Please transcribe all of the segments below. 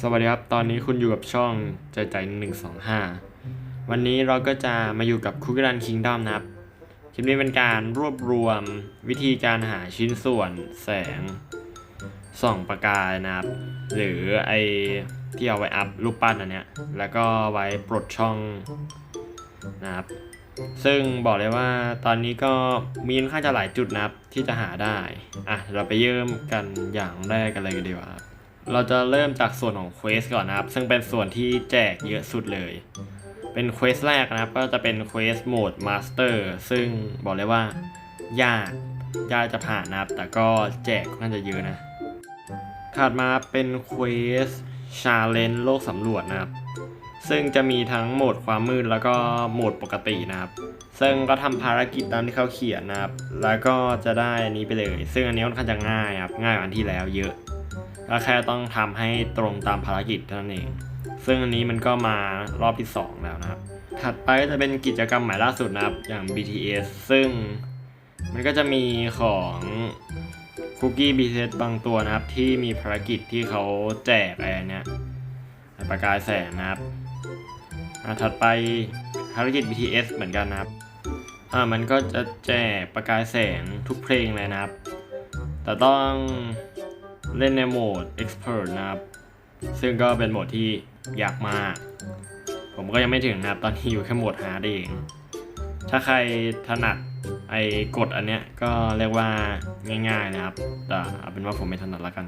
สวัสดีครับ ตอนนี้คุณอยู่กับช่องใจใจหนึ่งสองห้าวันนี้เราก็จะมาอยู่กับคุกรันคิงดอมนะครับ คลิปนี้เป็นการรวบรวมวิธีการหาชิ้นส่วนแสงส่องประกายนะครับ หรือไอที่เอาไว้อัพรูปปั้นอันเนี้ย แล้วก็ไว้ปลดช่องนะครับ ซึ่งบอกเลยว่าตอนนี้ก็มีค่อนข้างจะหลายจุดนะครับที่จะหาได้ อะ เราไปเริ่มกันอย่างแรกกันเลยกันดีกว่าครับ เราจะเริ่มจากส่วนของเควสก่อนนะครับ ซึ่งเป็นส่วนที่แจกเยอะสุดเลย เป็นเควสแรกนะครับ ก็จะเป็นเควสโหมดมาสเตอร์ซึ่งบอกเลยว่ายากยากจะผ่านนะครับ แต่ก็แจกน่าจะเยอะนะ ถัดมาเป็นเควสชาเลนโลกสำรวจนะครับ ซึ่งจะมีทั้งโหมดความมืดแล้วก็โหมดปกตินะครับ ซึ่งก็ทำภารกิจตามที่เขาเขียนนะครับ แล้วก็จะได้อันนี้ไปเลย ซึ่งอันนี้ค่อนข้างจะง่ายครับ ง่ายกว่าอันที่แล้วเยอะ ก็แค่ต้องทำให้ตรงตามภารกิจเท่านั้นเอง ซึ่งอันนี้มันก็มารอบที่ 2 แล้วนะครับ ถัดไปจะเป็นกิจกรรมใหม่ล่าสุดนะครับ อย่าง BTS ซึ่งมันก็จะมีของคุกกี้ BTS บางตัวนะครับ ที่มีภารกิจที่เขาแจกอะไรเนี้ยประกายแสงนะครับอะถัดไปภารกิจ BTS เหมือนกันนะครับอ่ามันก็จะแจกประกายแสงทุกเพลงเลยนะครับ แต่ต้อง เล่นในโหมด Expert นะครับ ซึ่งก็เป็นโหมดที่ยากมาก ผมก็ยังไม่ถึงนะครับ ตอนนี้อยู่แค่โหมด Hard เอง ถ้าใครถนัดไอ้กดอันเนี้ยก็เรียกว่าง่ายๆนะครับ แต่เอาเป็นว่าผมไม่ถนัดละกัน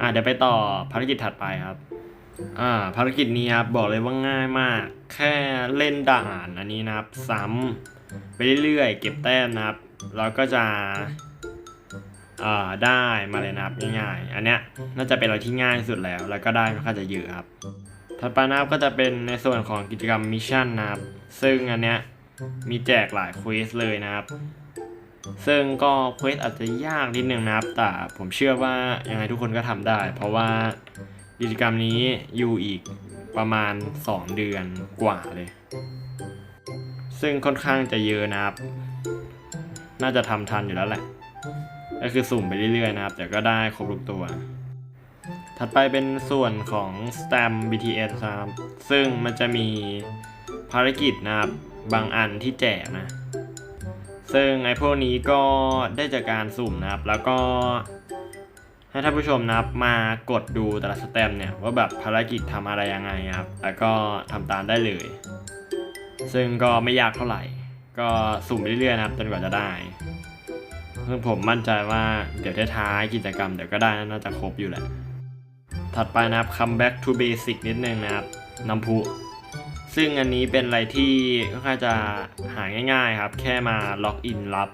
อ่าเดี๋ยวไปต่อภารกิจถัดไปครับ อ่าภารกิจนี้ครับบอกเลยว่าง่ายมาก แค่เล่นด่านอันนี้นะครับ ซ้ำไปเรื่อยๆเก็บแต้มนะครับ แล้วก็จะ อ่าได้มาเลยนะครับง่ายๆ อันเนี้ยน่าจะเป็นอะไรที่ง่ายที่สุดแล้ว แล้วก็ได้ไม่ค่อนข้างจะเยอะครับถัดไปนะครับก็จะเป็นในส่วนของกิจกรรมมิชชั่นนะครับ ซึ่งอันเนี้ยมีแจกหลายเควสเลยนะครับซึ่งก็เควสอาจจะยากนิดนึงนะครับ แต่ผมเชื่อว่ายังไงทุกคนก็ทำได้ เพราะว่ากิจกรรมนี้อยู่อีกประมาณ 2 เดือนกว่าเลย ซึ่งค่อนข้างจะเยอะนะครับ น่าจะทำทันอยู่แล้วแหละ ก็คือสุ่มไปเรื่อยๆนะครับแต่ก็ได้ครบทุกตัว ถัดไปเป็นส่วนของ Stamp BTS ครับ ซึ่งมันจะมีภารกิจนะครับ บางอันที่แจกนะ ซึ่งไอ้พวกนี้ก็ได้จากการสุ่มนะครับ แล้วก็ให้ท่านผู้ชมนะครับมากดดูแต่ละสแตมเนี่ยว่าแบบภารกิจทำอะไรยังไงครับ แล้วก็ทำตามได้เลย ซึ่งก็ไม่ยากเท่าไหร่ ก็สุ่มไปเรื่อยๆนะครับจนกว่าจะได้ ซึ่งผมมั่นใจว่าเดี๋ยวท้ายกิจกรรมเดี๋ยวก็ได้น่าจะครบอยู่แหละ ถัดไปนะครับ come back to basic นิดนึงนะครับน้ำพุ ซึ่งอันนี้เป็นอะไรที่ค่อนข้างจะหาง่าย ๆครับ แค่มาล็อกอินรับ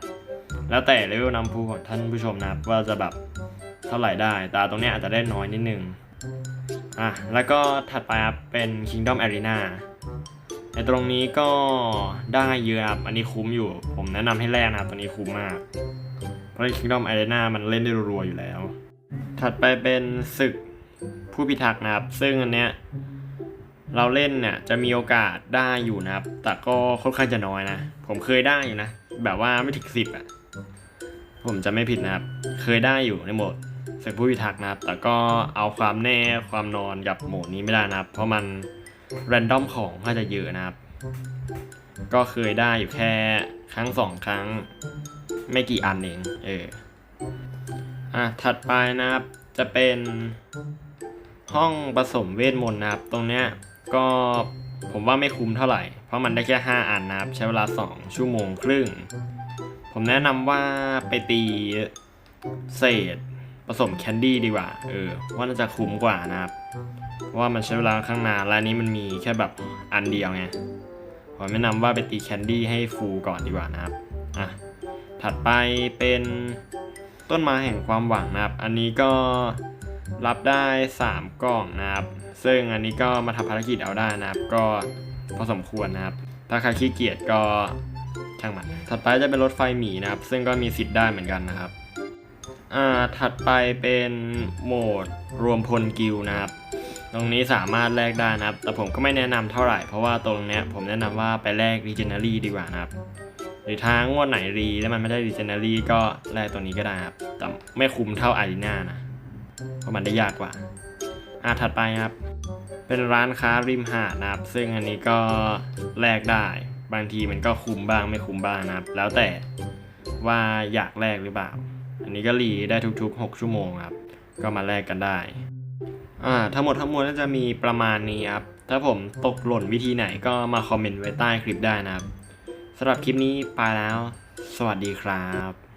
แล้วแต่เลเวลน้ำพุของท่านผู้ชมนะครับ ว่าจะแบบเท่าไหร่ได้ แต่ตรงนี้อาจจะได้น้อยนิดนึง อะ แล้วก็ถัดไปครับเป็น Kingdom Arena ในตรงนี้ก็ได้เยอะครับ อันนี้คุ้มอยู่ ผมแนะนำให้แรกนะครับ ตัวนี้คุ้มมาก ราะ Kingdom Arena มันเล่นได้รัวๆอยู่แล้ว ถัดไปเป็นศึกผู้พิทักษ์นะครับ ซึ่งอันเนี้ยเราเล่นเนี่ยจะมีโอกาสได้อยู่นะครับ แต่ก็ค่อนข้างจะน้อยนะ ผมเคยได้อยู่นะ แบบว่าไม่ถึงสิบอะ ผมจะไม่ผิดนะครับ เคยได้อยู่ในโหมดเสกผู้พิทักษ์นะครับ แต่ก็เอาความแน่ความนอนกับโหมดนี้ไม่ได้นะครับ เพราะมันแรนดอมของก็จะเยอะนะครับ ก็เคยได้อยู่แค่ครั้งสองครั้ง ไม่กี่อันเองเอออะถัดไปนะครับจะเป็นห้องผสมเวทมนต์นะครับ ตรงเนี้ยก็ผมว่าไม่คุ้มเท่าไหร่ เพราะมันได้แค่ 5 อันนะครับ ใช้เวลา 2 ชั่วโมงครึ่ง ผมแนะนำว่าไปตีเศษผสมแคนดี้ดีกว่า เออ ว่าน่าจะคุ้มกว่านะครับว่ามันใช้เวลาข้างนานและนี้มันมีแค่แบบอันเดียวไงผมแนะนำว่าไปตีแคนดี้ให้ฟูก่อนดีกว่านะครับอะ ถัดไปเป็นต้นไม้แห่งความหวังนะครับ อันนี้ก็รับได้ 3 กล่องนะครับ ซึ่งอันนี้ก็มาทำภารกิจเอาได้นะครับ ก็พอสมควรนะครับ ถ้าใครขี้เกียจก็ช่างมัน ถัดไปจะเป็นรถไฟหมีนะครับ ซึ่งก็มีสิทธิ์ได้เหมือนกันนะครับ อ่า ถัดไปเป็นโหมดรวมพลกิลนะครับ ตรงนี้สามารถแลกได้นะครับ แต่ผมก็ไม่แนะนำเท่าไหร่ เพราะว่าตรงเนี้ยผมแนะนำว่าไปแลก Regenerary ดีกว่านะครับ หรือทางงวดไหนรีแล้วมันไม่ได้ Regenerary ก็แลกตัวนี้ก็ได้ครับ แต่ไม่คุ้มเท่า Arena นะ เพราะมันได้ยากกว่าอะถัดไปครับ เป็นร้านค้าริมหาดนะครับ ซึ่งอันนี้ก็แลกได้ บางทีมันก็คุ้มบ้างไม่คุ้มบ้างนะครับ แล้วแต่ว่าอยากแลกหรือเปล่า อันนี้ก็รีได้ทุก ๆ 6 ชั่วโมงครับ ก็มาแลกกันได้อ่าทั้งหมดทั้งมวลก็จะมีประมาณนี้ครับ ถ้าผมตกหล่นวิธีไหนก็มาคอมเมนต์ไว้ใต้คลิปได้นะครับ สำหรับคลิปนี้ไปแล้ว สวัสดีครับ